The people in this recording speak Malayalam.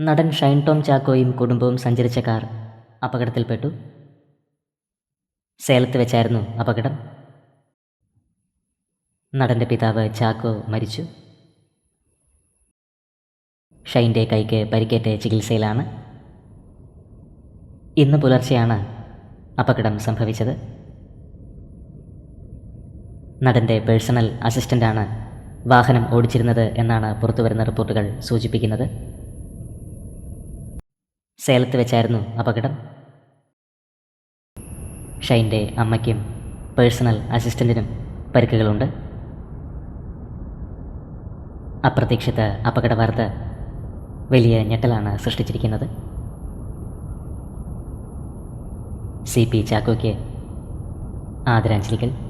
നടൻ ഷൈൻ ടോം ചാക്കോയും കുടുംബവും സഞ്ചരിച്ച കാർ അപകടത്തിൽപ്പെട്ടു. സേലത്ത് വെച്ചായിരുന്നു അപകടം. നടന്റെ പിതാവ് ചാക്കോ മരിച്ചു. ഷൈന്റെ കൈക്ക് പരിക്കേറ്റ് ചികിത്സയിലാണ് ഇന്ന് പുലർച്ചെയാണ് അപകടം സംഭവിച്ചത്. നടന്റെ പേഴ്സണൽ അസിസ്റ്റന്റാണ് വാഹനം ഓടിച്ചിരുന്നത് എന്നാണ് പുറത്തുവരുന്ന റിപ്പോർട്ടുകൾ സൂചിപ്പിക്കുന്നത്. സേലത്ത് വെച്ചായിരുന്നു അപകടം ഷൈന്റെ അമ്മയ്ക്കും പേഴ്സണൽ അസിസ്റ്റന്റിനും പരിക്കുകളുണ്ട്. അപ്രതീക്ഷിത അപകട വാർത്ത വലിയ ഞെട്ടലാണ് സൃഷ്ടിച്ചിരിക്കുന്നത്. സി പി ചാക്കോയ്ക്ക് ആദരാഞ്ജലികൾ.